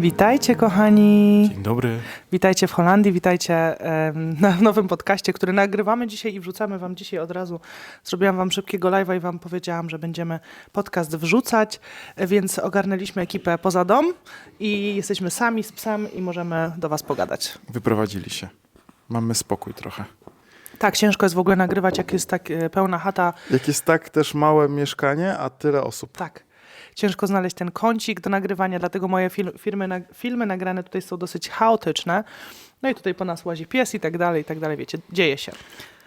Witajcie, kochani. Dzień dobry. Witajcie w Holandii, witajcie na nowym podcaście, który nagrywamy dzisiaj i wrzucamy wam dzisiaj od razu. Zrobiłam wam szybkiego live'a i wam powiedziałam, że będziemy podcast wrzucać, e, więc ogarnęliśmy ekipę poza dom i jesteśmy sami z psem i możemy do was pogadać. Wyprowadzili się. Mamy spokój trochę. Tak, ciężko jest w ogóle nagrywać, jak jest tak e, pełna chata. Jak jest tak też małe mieszkanie, a tyle osób. Tak. Ciężko znaleźć ten kącik do nagrywania, dlatego moje fil firmy, nag filmy nagrane tutaj są dosyć chaotyczne. No i tutaj po nas łazi pies i tak dalej, i tak dalej, wiecie, dzieje się.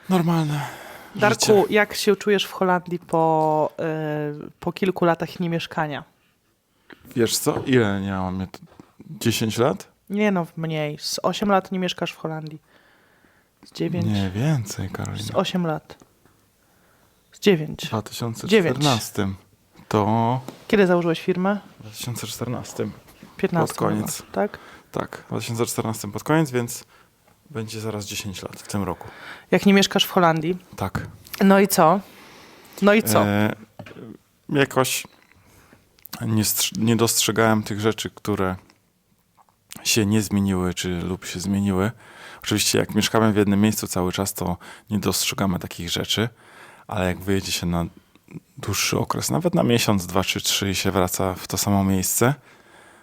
Normalne. Darku, życie. jak się czujesz w Holandii po, y, po kilku latach niemieszkania? Wiesz co? Ile nie mam? 10 lat? Nie no, mniej. Z 8 lat nie mieszkasz w Holandii. Z 9. Nie, więcej, Z Karolina. 8 lat. Z 9. W 2014. To Kiedy założyłeś firmę? w 2014. 15. Pod koniec. chyba, Tak? Tak, w 2014 pod koniec, więc będzie zaraz 10 lat w tym roku. Jak nie mieszkasz w Holandii? Tak. No i co? No i co? E, jakoś nie, nie dostrzegałem tych rzeczy, które się nie zmieniły, czy lub się zmieniły. Oczywiście, jak mieszkamy w jednym miejscu cały czas, to nie dostrzegamy takich rzeczy, ale jak wyjedzie się na dłuższy okres, nawet na miesiąc, dwa czy trzy i się wraca w to samo miejsce,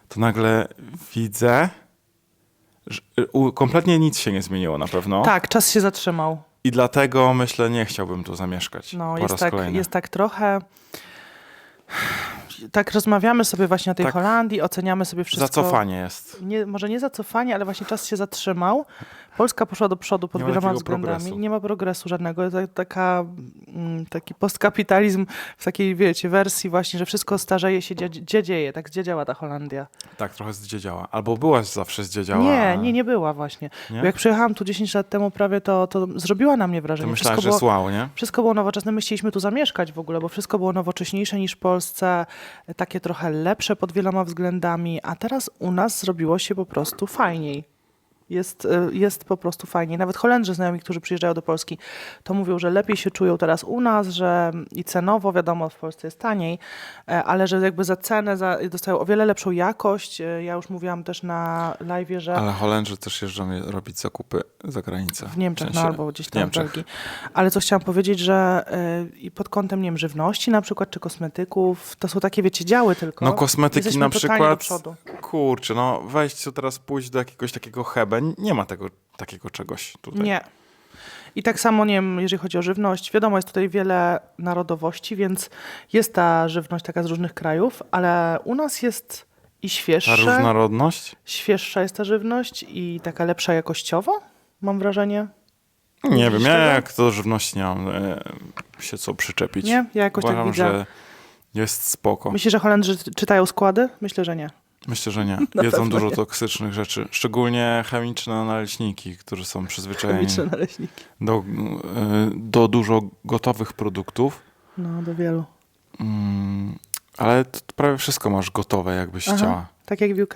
to nagle widzę, że kompletnie nic się nie zmieniło na pewno. Tak, czas się zatrzymał. I dlatego myślę, nie chciałbym tu zamieszkać No, po jest tak, kolejny. jest tak trochę. Tak rozmawiamy sobie właśnie o tej Tak. Holandii, oceniamy sobie wszystko. Zacofanie jest. Nie, może nie zacofanie, ale właśnie czas się zatrzymał. Polska poszła do przodu pod Nie ma wieloma względami. progresu. Nie ma progresu żadnego. Ta- Taka, mm, taki postkapitalizm w takiej, wiecie, wersji właśnie, że wszystko starzeje się, gdzie, gdzie dzieje, tak gdzie działa ta Holandia. Tak, trochę zdziedziała. Albo byłaś zawsze zdziedziała. Nie, nie, nie była właśnie. Nie? Bo jak przyjechałam tu 10 lat temu prawie, to, to zrobiła na mnie To wrażenie. wszystko że było, słał, nie? wszystko było nowoczesne. My chcieliśmy tu zamieszkać w ogóle, bo wszystko było nowocześniejsze niż w Polsce, takie trochę lepsze pod wieloma względami, a teraz u nas zrobiło się po prostu fajniej. Jest, y, jest po prostu fajniej. Nawet Holendrzy znajomi, którzy przyjeżdżają do Polski, to mówią, że lepiej się czują teraz u nas, że i cenowo, wiadomo, w Polsce jest taniej, e, ale że jakby za cenę za, dostają o wiele lepszą jakość. E, Ja już mówiłam też na live, że Ale Holendrzy też jeżdżą je- robić zakupy za granicę. w Niemczech, W no sensie albo gdzieś tam w Niemczech. Belgii. Ale co chciałam powiedzieć, że i pod kątem, nie wiem, żywności na przykład, czy kosmetyków, to są takie, wiecie, działy tylko. No kosmetyki na przykład. Kurczę, no tu teraz pójść do jakiegoś takiego hebe. Nie ma tego takiego czegoś tutaj. Nie. I tak samo, nie wiem, jeżeli chodzi o żywność, wiadomo, jest tutaj wiele narodowości, więc jest ta żywność taka z różnych krajów, ale u nas jest i Ta świeższa, różnorodność? świeższa jest ta żywność i taka lepsza jakościowo, mam wrażenie. Nie wiem, ja jak do żywności nie mam e, się co przyczepić. Nie? Ja jakoś Uważam, tak widzę. że jest spoko. Myślisz, że Holendrzy czytają składy? Myślę, że nie. Myślę, że nie. Na Jedzą dużo nie. toksycznych rzeczy. Szczególnie chemiczne naleśniki, które są przyzwyczajeni Chemiczne naleśniki. do, e, do dużo gotowych produktów. No, do wielu. Mm, ale to prawie wszystko masz gotowe, jakbyś Aha. chciała. Tak jak w UK.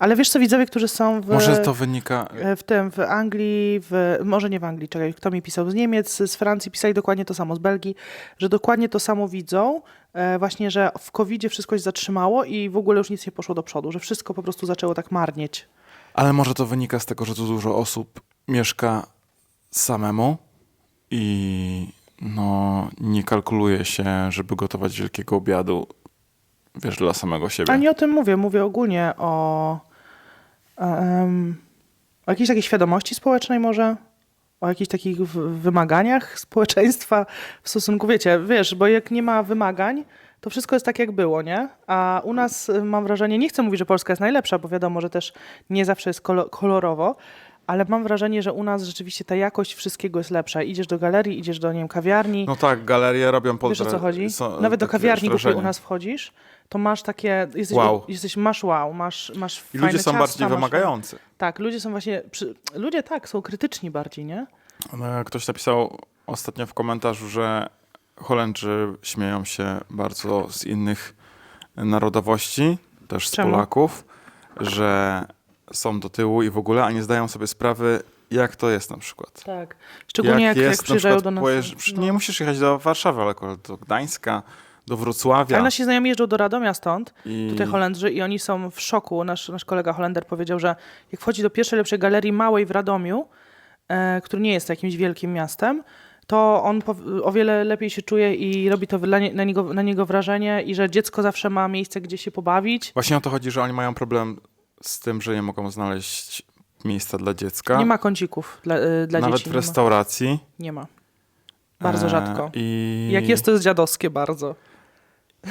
Ale wiesz co, widzowie, którzy są w, Może to wynika. e, w tym, w Anglii, w, może nie w Anglii, czekaj, kto mi pisał z Niemiec, z Francji, pisali dokładnie to samo, z Belgii, że dokładnie to samo widzą, e, właśnie, że w covid wszystko się zatrzymało i w ogóle już nic nie poszło do przodu, że wszystko po prostu zaczęło tak marnieć. Ale może to wynika z tego, że tu dużo osób mieszka samemu i no, nie kalkuluje się, żeby gotować wielkiego obiadu, wiesz, dla samego siebie. Ale nie o tym mówię, mówię ogólnie o, em, o jakiejś takiej świadomości społecznej może, o jakichś takich wymaganiach społeczeństwa w stosunku, wiecie, wiesz, bo jak nie ma wymagań, to wszystko jest tak, jak było, nie? A u nas y, mam wrażenie, nie chcę mówić, że Polska jest najlepsza, bo wiadomo, że też nie zawsze jest kolo- kolorowo, ale mam wrażenie, że u nas rzeczywiście ta jakość wszystkiego jest lepsza. Idziesz do galerii, idziesz do, nie wiem, kawiarni, No tak, galerie robią pod Wiesz o co chodzi? są- Nawet do kawiarni, której u nas wchodzisz, to masz takie. Jesteś, Wow. jesteś masz wow, masz, masz I fajne ludzie są ciasta, bardziej masz- wymagający. Tak, ludzie są właśnie. Przy, ludzie tak, są krytyczni bardziej, nie? No, Ktoś napisał ostatnio w komentarzu, że Holendrzy śmieją się bardzo z innych narodowości, też z Czemu? Polaków, że są do tyłu i w ogóle, a nie zdają sobie sprawy, jak to jest na przykład. Tak. Szczególnie jak, jak, jest, na przyjeżdżają przykład do nas. pojeżdż- no. Nie musisz jechać do Warszawy, ale do Gdańska, do Wrocławia. Ale nasi znajomi jeżdżą do Radomia stąd, i... tutaj Holendrzy, i oni są w szoku. Nasz, nasz kolega Holender powiedział, że jak wchodzi do pierwszej lepszej galerii małej w Radomiu, e, który nie jest jakimś wielkim miastem, to on o wiele lepiej się czuje i robi to nie, na, niego, na niego wrażenie i że dziecko zawsze ma miejsce, gdzie się pobawić. Właśnie o to chodzi, że oni mają problem z tym, że nie mogą znaleźć miejsca dla dziecka. Nie ma kącików dla, e, dla Nawet dzieci. w nie ma. restauracji. Nie ma. Bardzo E, rzadko. I... Jak jest, to jest dziadowskie bardzo.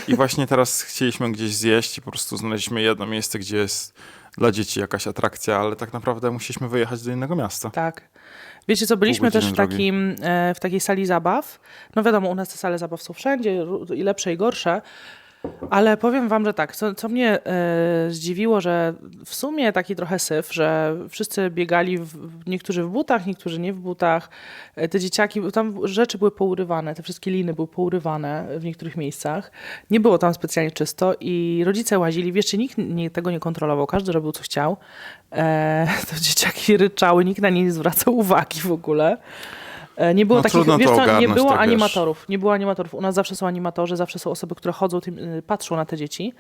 I właśnie teraz chcieliśmy gdzieś zjeść i po prostu znaleźliśmy jedno miejsce, gdzie jest dla dzieci jakaś atrakcja, ale tak naprawdę musieliśmy wyjechać do innego miasta. Tak. Wiecie co, byliśmy też w, takim, e, w takiej sali zabaw. No wiadomo, u nas te sale zabaw są wszędzie, i lepsze, i gorsze. Ale powiem wam, że tak, co, co mnie e, zdziwiło, że w sumie taki trochę syf, że wszyscy biegali, w, niektórzy w butach, niektórzy nie w butach. E, te dzieciaki, tam rzeczy były pourywane, te wszystkie liny były pourywane w niektórych miejscach. Nie było tam specjalnie czysto i rodzice łazili, wiesz, nikt nie, tego nie kontrolował, każdy robił co chciał. E, to dzieciaki ryczały, nikt na nie nie zwracał uwagi w ogóle. E, Nie było No takich, trudno wiesz to co, nie było tak wiesz. animatorów, nie było animatorów. U nas zawsze są animatorzy, zawsze są osoby, które chodzą, tym, y, patrzą na te dzieci.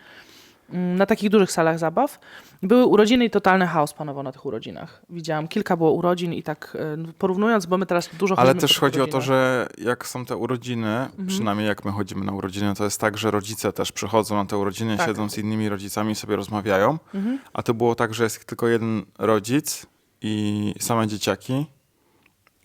Mm, Na takich dużych salach zabaw. Były urodziny i totalny chaos panował na tych urodzinach. Widziałam, kilka było urodzin i tak y, porównując, bo my teraz dużo Ale też chodzi o to, że jak są te urodziny, Mhm. przynajmniej jak my chodzimy na urodziny, to jest tak, że rodzice też przychodzą na te urodziny, Tak. siedzą z innymi rodzicami i sobie rozmawiają. Mhm. A to było tak, że jest tylko jeden rodzic i same dzieciaki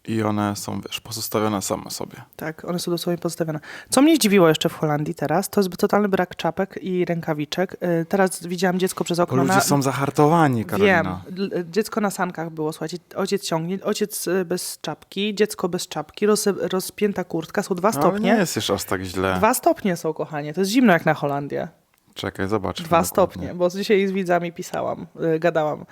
i one są, wiesz, pozostawione same sobie. Tak, one są dosłownie pozostawione. Co mnie zdziwiło jeszcze w Holandii teraz, to jest totalny brak czapek i rękawiczek. Y, Teraz widziałam dziecko przez Bo okno. ludzie na... są zahartowani, Wiem, Karolina. L- dziecko na sankach było, słuchajcie, ojciec ciągnie, ojciec y, bez czapki, dziecko bez czapki, roz, rozpięta kurtka, są dwa No, ale stopnie. nie jest jeszcze aż tak źle. Dwa stopnie są, kochanie, to jest zimno jak na Holandię. Czekaj, zobacz. Dwa stopnie, bo dzisiaj z widzami pisałam, y, gadałam.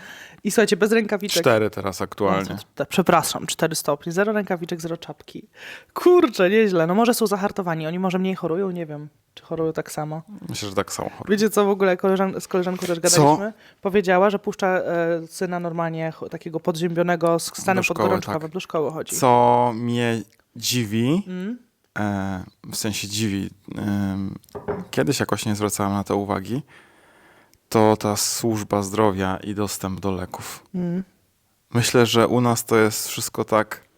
I słuchajcie, bez rękawiczek. Cztery teraz aktualnie. No, co- przepraszam, cztery stopnie, zero rękawiczek, zero czapki. Kurczę, nieźle. No może są zahartowani, oni może mniej chorują, nie wiem, czy chorują tak samo. Myślę, że tak samo. chorują. Wiecie co, w ogóle koleżan- z koleżanką też gadaliśmy? Powiedziała, że puszcza e, syna normalnie takiego podziębionego z stanem podgorączkowym, tak. do szkoły chodzi. Co mnie dziwi, Mm? E, w sensie dziwi, em, kiedyś jakoś nie zwracałem na to uwagi, to ta służba zdrowia i dostęp do leków. Mm. Myślę, że u nas to jest wszystko tak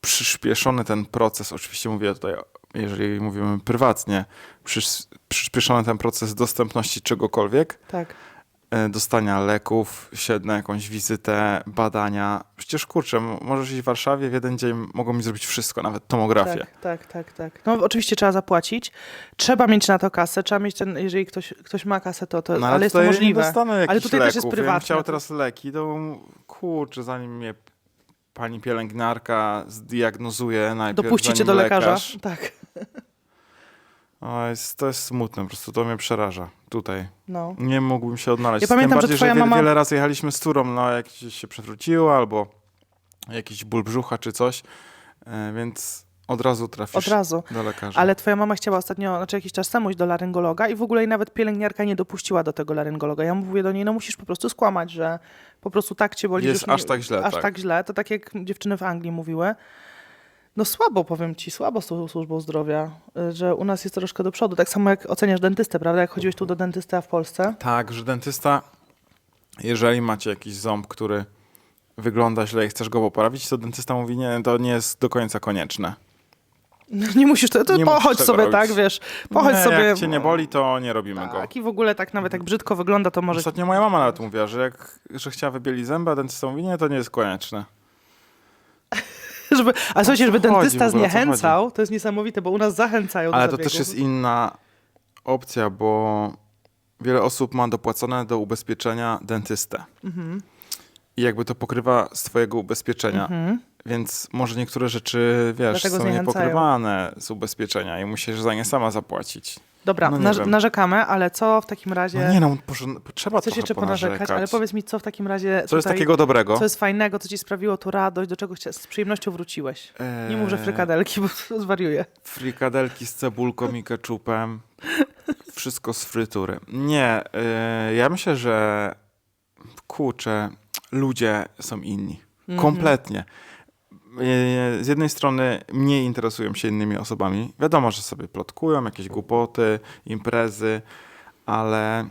przyspieszony ten proces. Oczywiście mówię tutaj, jeżeli mówimy prywatnie, przyspieszony ten proces dostępności czegokolwiek, Tak. E, dostania leków, się na jakąś wizytę, badania. Przecież kurczę, możesz iść w Warszawie, w jeden dzień mogą mi zrobić wszystko, nawet tomografię. Tak, tak, tak, tak. No oczywiście trzeba zapłacić. Trzeba mieć na to kasę, trzeba mieć ten, jeżeli ktoś, ktoś ma kasę, to, to No, ale jest to możliwe. dostanę Ale tutaj też jest leków. Ja prywatne. chciał teraz leki, to kurczę, zanim mnie pani pielęgniarka zdiagnozuje najpierw, Dopuścicie do lekarza. lekarz. Tak. O, jest, to jest smutne, po prostu to mnie przeraża tutaj. No. Nie mógłbym się odnaleźć. Ja pamiętam, Tym że bardziej, twoja wiele, mama- wiele razy jechaliśmy z turą, no jak się przewróciło albo jakiś ból brzucha czy coś, e, więc od razu trafisz Od razu. do lekarza. Ale twoja mama chciała ostatnio, znaczy jakiś czas temu iść do laryngologa i w ogóle jej nawet pielęgniarka nie dopuściła do tego laryngologa. Ja mówię do niej, no musisz po prostu skłamać, że po prostu tak cię boli. że Jest już nie- aż tak źle, Aż tak. tak źle. To tak jak dziewczyny w Anglii mówiły. No słabo, powiem ci, słabo z tą służbą zdrowia, y, że u nas jest troszkę do przodu. Tak samo jak oceniasz dentystę, prawda? Jak chodziłeś tu do dentysty, a w Polsce. Tak, że dentysta, jeżeli macie jakiś ząb, który wygląda źle i chcesz go poprawić, to dentysta mówi, nie, to nie jest do końca konieczne. Nie musisz, to, to Nie pochodź sobie, robić. tak, wiesz, pochodź nie, sobie. jak cię nie boli, to nie robimy go. Tak, i w ogóle tak nawet jak brzydko wygląda, to może... Ostatnio moja mama nawet mówiła, że jak że chciała wybielić zęby, a dentysta mówi, nie, to nie jest konieczne. Żeby, a słuchajcie, żeby dentysta zniechęcał, to jest niesamowite, bo u nas zachęcają do Ale to też jest inna opcja, bo wiele osób ma dopłacone do ubezpieczenia dentystę. Mhm. I jakby to pokrywa z twojego ubezpieczenia. Mhm. Więc może niektóre rzeczy, wiesz, Dlatego są zniechęcają. niepokrywane z ubezpieczenia i musisz za nie sama zapłacić. Dobra, No nie narz- wiem. narzekamy, ale co w takim razie... No nie no, proszę, trzeba Chcesz trochę jeszcze ponarzekać. ale powiedz mi, co w takim razie Co jest tutaj, takiego dobrego? co jest fajnego, co ci sprawiło tu radość, do czego chcia- z przyjemnością wróciłeś? Nie mów, że Eee, frykadelki, bo zwariuję. Frikadelki z cebulką i keczupem. Wszystko z frytury. Nie, yy, ja myślę, że kurczę, ludzie są inni. Mhm. Kompletnie. E, z jednej strony mniej interesują się innymi osobami. Wiadomo, że sobie plotkują, jakieś głupoty, imprezy, ale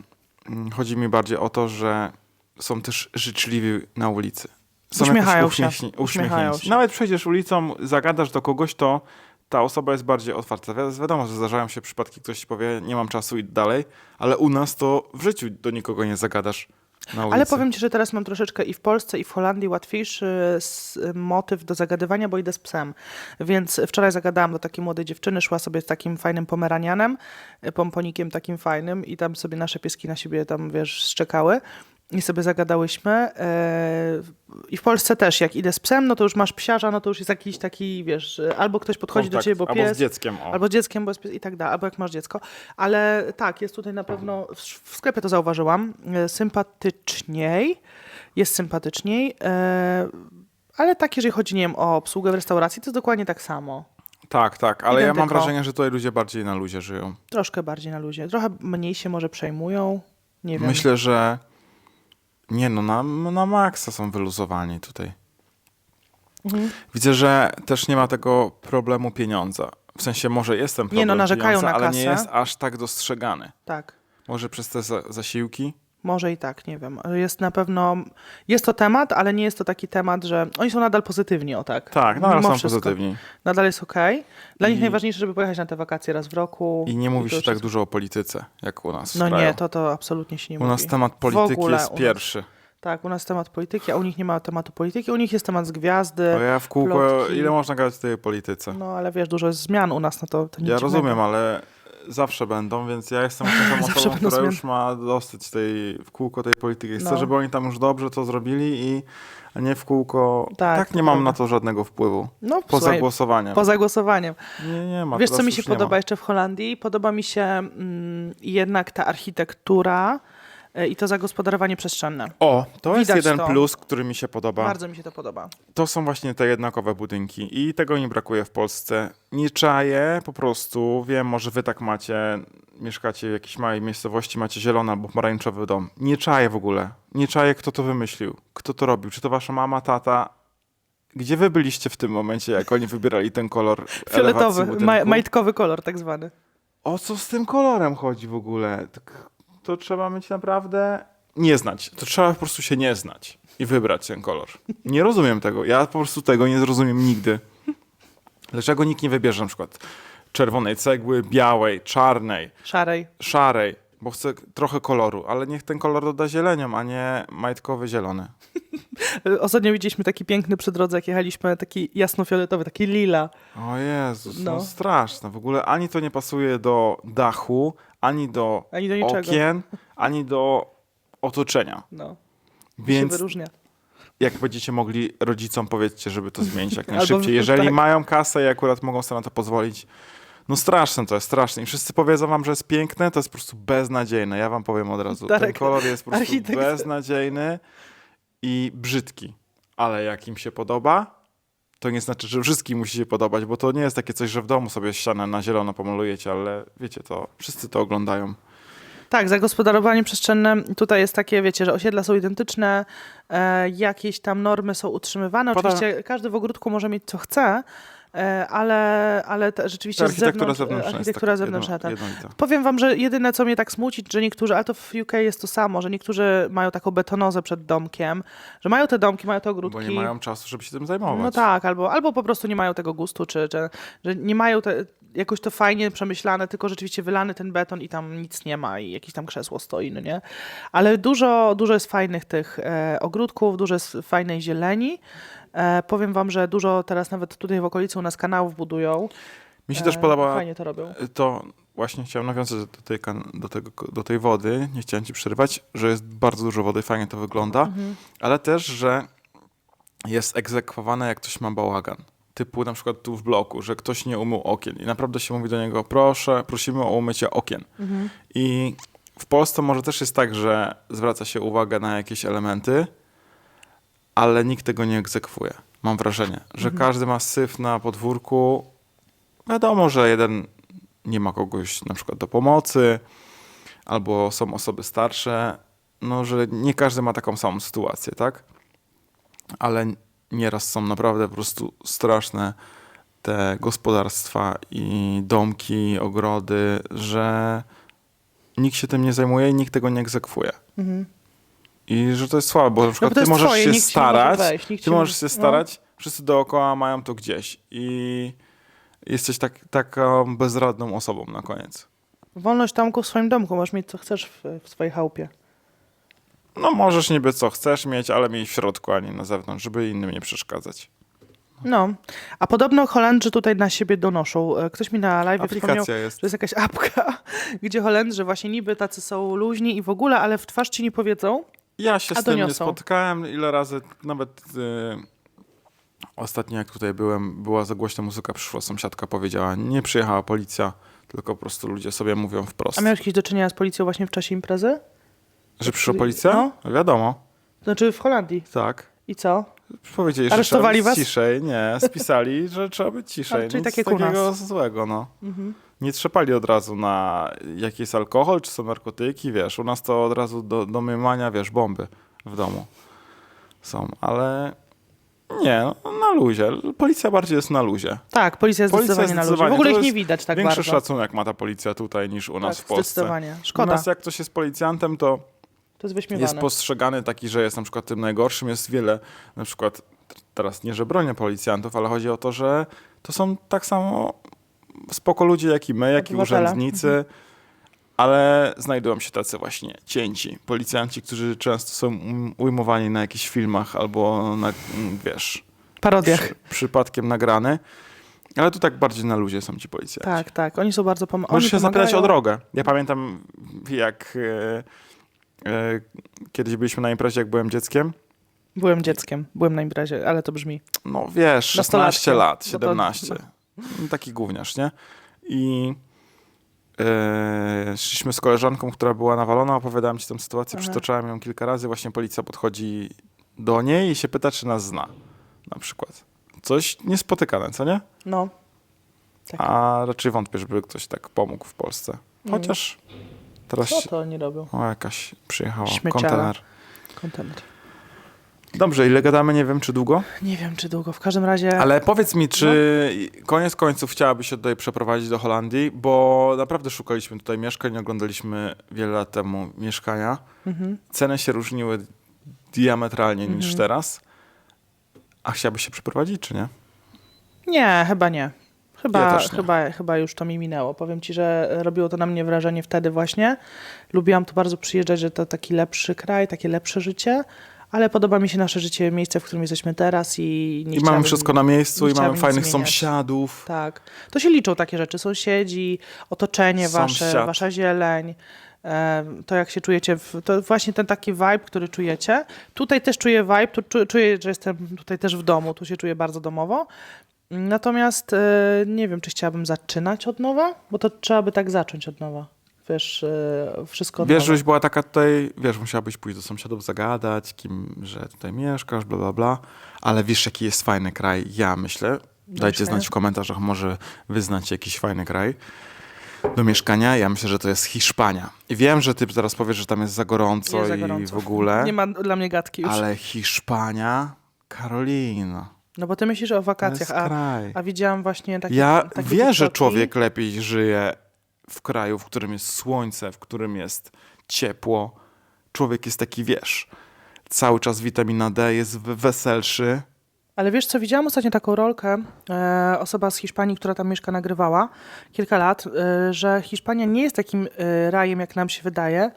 mm, chodzi mi bardziej o to, że są też życzliwi na ulicy. Są Uśmiechają się. Uśmiechają się. Nawet przejdziesz ulicą, zagadasz do kogoś, to ta osoba jest bardziej otwarta. Wi- Wiadomo, że zdarzają się przypadki, ktoś ci powie, nie mam czasu i dalej, ale u nas to w życiu do nikogo nie zagadasz. Ale powiem ci, że teraz mam troszeczkę i w Polsce, i w Holandii łatwiejszy motyw do zagadywania, bo idę z psem. Więc wczoraj zagadałam do takiej młodej dziewczyny, szła sobie z takim fajnym pomeranianem, y, pomponikiem takim fajnym i tam sobie nasze pieski na siebie tam, wiesz, szczekały. I sobie zagadałyśmy. e, I w Polsce też, jak idę z psem, no to już masz psiarza, no to już jest jakiś taki, wiesz, albo ktoś podchodzi do Kontakt, ciebie, bo Albo pies, z dzieckiem. O. Albo z dzieckiem, bo jest pies i tak dalej, albo jak masz dziecko. Ale tak, jest tutaj na pewno, w sklepie to zauważyłam, e, sympatyczniej, jest sympatyczniej, e, ale tak, jeżeli chodzi, nie wiem, o obsługę w restauracji, to jest dokładnie tak samo. Tak, tak, ale ja mam Identyko. wrażenie, że tutaj ludzie bardziej na luzie żyją. Troszkę bardziej na luzie, trochę mniej się może przejmują, nie wiem. Myślę, że nie no, na, na maksa są wyluzowani tutaj. Mhm. Widzę, że też nie ma tego problemu pieniądza. W sensie może jest ten problem Nie no, narzekają pieniądza, na ale nie jest aż tak dostrzegany. Tak. Może przez te za, zasiłki? Może i tak, nie wiem. Jest na pewno, jest to temat, ale nie jest to taki temat, że oni są nadal pozytywni, o tak. Tak, nadal Mimo są wszystko. pozytywni. Nadal jest okej. Dla nich I- najważniejsze, żeby pojechać na te wakacje raz w roku. I nie mówi się tak dużo o polityce, jak u nas No kraju. nie, to, to absolutnie się nie U mówi. nas temat polityki jest u nas. pierwszy. Tak, u nas temat polityki, a u nich nie ma tematu polityki. U nich jest temat z gwiazdy. Bo ja w kółko, plotki. ile można gadać o tej polityce? No ale wiesz, dużo jest zmian u nas, no to, Ja rozumiem, ale zawsze będą, więc ja jestem taką Zawsze osobą, która zmiany. już ma dosyć tej, w kółko tej polityki. Chcę, No. żeby oni tam już dobrze to zrobili i a nie w kółko. Tak, Tak, nie mam na to żadnego wpływu. No, Poza słuchaj, głosowaniem. poza głosowaniem. Nie, nie ma. Wiesz, co mi się podoba ma. jeszcze w Holandii? Podoba mi się mm, jednak ta architektura i to zagospodarowanie przestrzenne. O, to jest Widać jeden to. plus, który mi się podoba. Bardzo mi się to podoba. To są właśnie te jednakowe budynki i tego nie brakuje w Polsce. Nie czaję po prostu, wiem, może wy tak macie, mieszkacie w jakiejś małej miejscowości, macie zielony albo pomarańczowy dom. Nie czaję w ogóle. Nie czaję, kto to wymyślił, kto to robił. Czy to wasza mama, tata? Gdzie wy byliście w tym momencie, jak oni wybierali ten kolor Fioletowy, maj, majtkowy kolor tak zwany. O co z tym kolorem chodzi w ogóle? Tak, to trzeba mieć naprawdę nie znać. To trzeba po prostu się nie znać i wybrać ten kolor. Nie rozumiem tego. Ja po prostu tego nie zrozumiem nigdy. Dlaczego nikt nie wybierze na przykład czerwonej cegły, białej, czarnej, Szarej. szarej, bo chce trochę koloru, ale niech ten kolor doda zielenią, a nie majtkowy zielony. Ostatnio widzieliśmy taki piękny przy drodze, jak jechaliśmy, taki jasnofioletowy, taki lila. O Jezus, no. No. straszne. W ogóle ani to nie pasuje do dachu, ani do Ani do okien, ani do otoczenia. No, się Więc wyróżnia. jak będziecie mogli rodzicom powiedzcie, żeby to zmienić jak najszybciej. Jeżeli tak. mają kasę i akurat mogą sobie na to pozwolić, no straszne to jest, straszne. I wszyscy powiedzą wam, że jest piękne, to jest po prostu beznadziejne. Ja wam powiem od razu. Ten Darek, kolor jest po prostu architekt. beznadziejny i brzydki. Ale jak im się podoba, to nie znaczy, że wszystkim musi się podobać, bo to nie jest takie coś, że w domu sobie ścianę na zielono pomalujecie, ale wiecie to, wszyscy to oglądają. Tak, zagospodarowanie przestrzenne tutaj jest takie, wiecie, że osiedla są identyczne, e, jakieś tam normy są utrzymywane. Poda- Oczywiście każdy w ogródku może mieć co chce, ale, ale te, rzeczywiście Ta z architektura zewnątrz, zewnętrzna jest architektura taka zewnętrzna. jedno, tak. Powiem wam, że jedyne, co mnie tak smuci, że niektórzy, ale to w UK jest to samo, że niektórzy mają taką betonozę przed domkiem, że mają te domki, mają te ogródki. Bo nie mają czasu, żeby się tym zajmować. No tak, albo, albo po prostu nie mają tego gustu, czy, czy że nie mają te, jakoś to fajnie przemyślane, tylko rzeczywiście wylany ten beton i tam nic nie ma i jakieś tam krzesło stoi, no nie? Ale dużo, dużo jest fajnych tych e, ogródków, dużo jest fajnej zieleni. E, powiem wam, że dużo teraz nawet tutaj w okolicy u nas kanałów budują. Mi się też E, podoba Fajnie to robią. to, właśnie chciałem nawiązać do tej, do, tego, do tej wody, nie chciałem ci przerywać, że jest bardzo dużo wody, fajnie to wygląda, Mhm. ale też, że jest egzekwowane, jak ktoś ma bałagan. Typu na przykład tu w bloku, że ktoś nie umył okien i naprawdę się mówi do niego, proszę, prosimy o umycie okien. Mhm. I w Polsce może też jest tak, że zwraca się uwagę na jakieś elementy, ale nikt tego nie egzekwuje. Mam wrażenie, że Mhm. każdy ma syf na podwórku. Wiadomo, że jeden nie ma kogoś na przykład do pomocy, albo są osoby starsze, no że nie każdy ma taką samą sytuację, tak? Ale nieraz są naprawdę po prostu straszne te gospodarstwa i domki, ogrody, że nikt się tym nie zajmuje i nikt tego nie egzekwuje. Mhm. I że to jest słabe, bo na przykład to ty możesz twoje, się starać, wejść, nikt ty możesz się no. starać, wszyscy dookoła mają to gdzieś i jesteś tak, taką bezradną osobą na koniec. Wolność Tomku w swoim domku, możesz mieć co chcesz w, w swojej chałupie. No możesz niby co chcesz mieć, ale miej w środku, a nie na zewnątrz, żeby innym nie przeszkadzać. No, a podobno Holendrzy tutaj na siebie donoszą. E, Ktoś mi na live wspomniał, jest. że jest jakaś apka, gdzie Holendrzy właśnie niby tacy są luźni i w ogóle, ale w twarz ci nie powiedzą. Ja się z tym nie doniosą. spotykałem ile razy, nawet y, ostatnio jak tutaj byłem, była za głośna muzyka, przyszła sąsiadka, powiedziała, nie przyjechała policja, tylko po prostu ludzie sobie mówią wprost. A miałeś jakieś do czynienia z policją właśnie w czasie imprezy? Że przyszła policja? No. Wiadomo, Znaczy w Holandii. tak. I co? Powiedzieli, że Aresztowali trzeba być was? ciszej. Nie, spisali, że trzeba być ciszej. A, czyli Nic tak jak u takiego nas. złego, no. Mhm. Nie trzepali od razu na jaki jest alkohol, czy są narkotyki, wiesz. U nas to od razu do, do mymania, wiesz, bomby w domu są, ale nie, no, na luzie. Policja bardziej jest na luzie. Tak, policja jest Policja zdecydowanie na luzie. W ogóle To ich nie jest widać tak Większy bardzo. szacunek ma ta policja tutaj niż u nas tak, w Polsce. zdecydowanie. U Szkoda, nas jak ktoś jest policjantem, to to jest wyśmiewane. jest postrzegany taki, że jest na przykład tym najgorszym. Jest wiele, na przykład teraz nie, że bronię policjantów, ale chodzi o to, że to są tak samo spoko ludzie jak i my, jak i Obywatele. urzędnicy, ale znajdują się tacy właśnie cięci. Policjanci, którzy często są um, ujmowani na jakichś filmach albo na, mm, wiesz, Parodiach. przy, przypadkiem nagrany. Ale tu tak bardziej na luzie są ci policjanci. Tak, tak. Oni są bardzo pom- Możesz się zapytać o pomagają. drogę. Ja pamiętam, jak e, kiedyś byliśmy na imprezie, jak byłem dzieckiem. Byłem dzieckiem, byłem na imprezie, ale to brzmi. No wiesz, 16 Nastolatkiem. lat, No to- 17. No, Taki gówniarz, nie? I e, szliśmy z koleżanką, która była nawalona, opowiadałem ci tę sytuację, Aha. przytoczałem ją kilka razy. Właśnie policja podchodzi do niej i się pyta, czy nas zna. Na przykład. Coś niespotykane, co nie? No. Tak. A raczej wątpię, żeby ktoś tak pomógł w Polsce. Chociaż teraz Co to oni robią? o, jakaś przyjechała Śmieciara. kontener. Kontener. Dobrze, ile gadamy, nie wiem czy długo, Nie wiem, czy długo. W każdym razie. ale powiedz mi, czy No. koniec końców chciałabyś się tutaj przeprowadzić do Holandii, bo naprawdę szukaliśmy tutaj mieszkań, oglądaliśmy wiele lat temu mieszkania. Mhm. Ceny się różniły diametralnie niż Mhm. teraz. A chciałabyś się przeprowadzić, czy nie? Nie, chyba nie. Ja Chyba, nie. chyba, chyba już to mi minęło. Powiem ci, że robiło to na mnie wrażenie wtedy właśnie. Lubiłam tu bardzo przyjeżdżać, że to taki lepszy kraj, takie lepsze życie, ale podoba mi się nasze życie, miejsce, w którym jesteśmy teraz i nie I mamy wszystko na miejscu, i mamy fajnych zmieniać. sąsiadów. Tak. To się liczą takie rzeczy. Sąsiedzi, otoczenie wasze, Sąsiad. wasza zieleń. To jak się czujecie, w, to właśnie ten taki vibe, który czujecie. Tutaj też czuję vibe, tu czu- czuję, że jestem tutaj też w domu, tu się czuję bardzo domowo. Natomiast e, nie wiem, czy chciałabym zaczynać od nowa, bo to trzeba by tak zacząć od nowa. Wiesz, e, wszystko od Wiesz, nowa. żebyś była taka tutaj, wiesz, musiałabyś pójść do sąsiadów, zagadać, kim, że tutaj mieszkasz, bla, bla, bla. Ale wiesz, jaki jest fajny kraj? Ja myślę. Dajcie znać w komentarzach, może wy znacie jakiś fajny kraj do mieszkania. Ja myślę, że to jest Hiszpania. I wiem, że ty teraz powiesz, że tam jest za gorąco Jest za i gorąco. w ogóle. Nie ma dla mnie gadki już. Ale Hiszpania, Karolina, No bo ty myślisz o wakacjach, a, a widziałam właśnie takie Ja takie wiem, że TikToki. człowiek lepiej żyje w kraju, w którym jest słońce, w którym jest ciepło. Człowiek jest taki, wiesz, cały czas witamina D, jest weselszy. Ale wiesz co, widziałam ostatnio taką rolkę, e, osoba z Hiszpanii, która tam mieszka, nagrywała kilka lat, e, że Hiszpania nie jest takim e, rajem, jak nam się wydaje.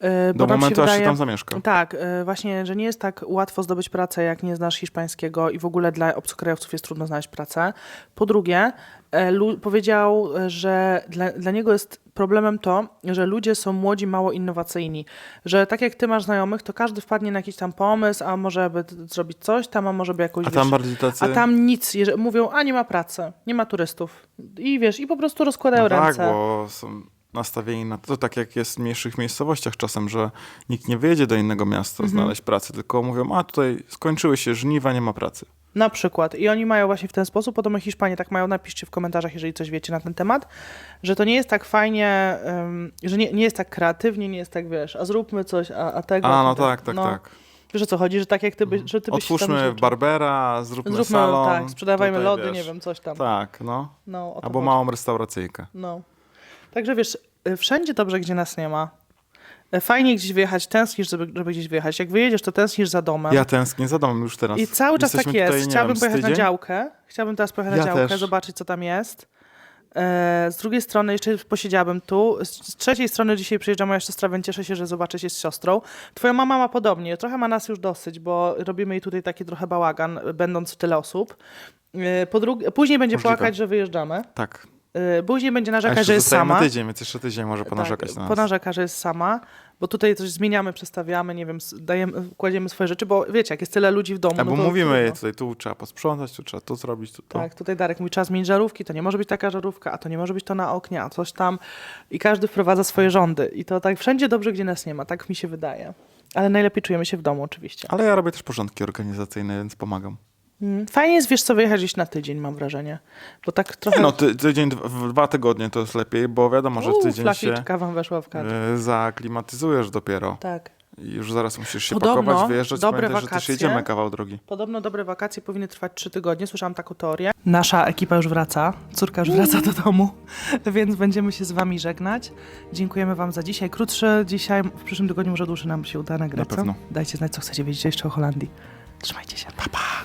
E, Do momentu, się aż wydaje, się tam zamieszka. Tak, e, właśnie, że nie jest tak łatwo zdobyć pracę, jak nie znasz hiszpańskiego i w ogóle dla obcokrajowców jest trudno znaleźć pracę. Po drugie, e, powiedział, że dla, dla niego jest problemem to, że ludzie są młodzi, mało innowacyjni. Że tak jak ty masz znajomych, to każdy wpadnie na jakiś tam pomysł, a może by zrobić coś tam, a może by jakąś, A tam wiesz, bardziej tacy... a tam nic, jeżeli mówią, a nie ma pracy, nie ma turystów. I wiesz, i po prostu rozkładają no tak, ręce. bo są nastawieni na to, tak jak jest w mniejszych miejscowościach czasem, że nikt nie wyjedzie do innego miasta Mhm. znaleźć pracy, tylko mówią, a tutaj skończyły się żniwa, nie ma pracy. Na przykład. I oni mają właśnie w ten sposób, podobno Hiszpanie tak mają, napiszcie w komentarzach, jeżeli coś wiecie na ten temat, że to nie jest tak fajnie, ym, że nie, nie jest tak kreatywnie, nie jest tak, wiesz, a zróbmy coś, a, a tego... A, no to- tak, tak, no, tak. Wiesz o co chodzi, że tak jak ty, by, że ty byś tam Otwórzmy życzył. Barbera, zróbmy, Zróbmy, salon. tak, sprzedawajmy lody, wiesz, nie wiem, coś tam. Tak, no. No, Albo chodzi. małą restauracyjkę. No. Także wiesz, y, wszędzie dobrze, gdzie nas nie ma. Y, Fajnie gdzieś wyjechać, tęsknisz, żeby, żeby gdzieś wyjechać. Jak wyjedziesz, to tęsknisz za domem. Ja tęsknię za domem już teraz. I cały czas tak Jesteśmy jest. Tutaj, nie Chciałabym wiem, pojechać na tydzień? działkę. Chciałabym teraz pojechać Ja na działkę, też. zobaczyć, co tam jest. E, z drugiej strony jeszcze posiedziałabym tu. Z, trzeciej strony dzisiaj przyjeżdża moja siostra, więc cieszę się, że zobaczę się z siostrą. Twoja mama ma podobnie. Trochę ma nas już dosyć, bo robimy jej tutaj taki trochę bałagan, będąc tyle osób. E, po drugie, później będzie Możliwe. płakać, że wyjeżdżamy. Tak. E, później będzie narzekać, że jest sama. tydzień, więc jeszcze tydzień może ponarzekać tak, na nas. Ponarzeka, że jest sama, bo tutaj coś zmieniamy, przestawiamy, nie wiem, dajemy, kładziemy swoje rzeczy, bo wiecie, jak jest tyle ludzi w domu, A no bo to mówimy trudno. jej tutaj, tu trzeba posprzątać, tu trzeba to zrobić, tu to. Tak, tutaj Darek mówi, trzeba zmienić żarówki, to nie może być taka żarówka, a to nie może być to na oknie, a coś tam. I każdy wprowadza swoje rządy. I to tak wszędzie dobrze, gdzie nas nie ma, tak mi się wydaje. Ale najlepiej czujemy się w domu oczywiście. Ale ja robię też porządki organizacyjne, więc pomagam. Mm, Fajnie jest, wiesz co, wyjechać gdzieś na tydzień, mam wrażenie. Bo tak trochę... Nie no, ty, tydzień, dwa- w dwa tygodnie to jest lepiej, bo wiadomo, że Uuu, tydzień się wam weszła w kadr. e, zaaklimatyzujesz dopiero. Tak. I już zaraz musisz się Podobno pakować, wyjeżdżać. dobre Pamiętaj, że też wakacje. jedziemy kawał drogi. Podobno dobre wakacje powinny trwać trzy tygodnie. Słyszałam taką teorię. Nasza ekipa już wraca. Córka już wraca do domu, więc będziemy się z wami żegnać. Dziękujemy wam za dzisiaj. Krótsze dzisiaj, w przyszłym tygodniu może dłuższy nam się uda nagrać. Na pewno. Dajcie znać, co chcecie wiedzieć jeszcze o Holandii. Trzymajcie się. Pa, pa.